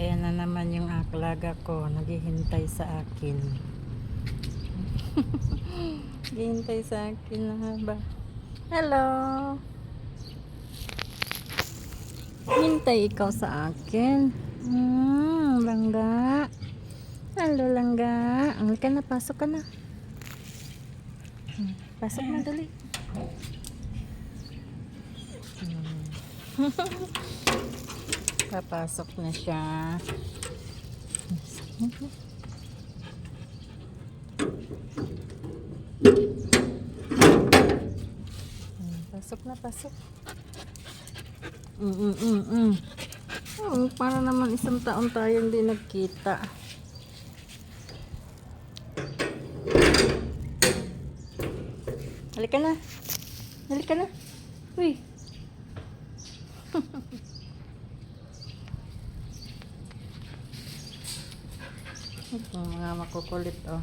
Ayan na naman yung aklaga ko. Naghihintay sa akin. Naghihintay sa akin na haba. Hello! Hintay ikaw sa akin. Hmm, langga. Hello, langga. Ang ka na, pasok ka na. Hmm, Pasok na, dali. Hmm. Papasok na siya. Pasok na, pasok. Mm, mm, mm, mm. Oh, para naman isang taon tayong hindi nagkita. Halika na. Halika na. Uy. Ito, mga makukulit, oh.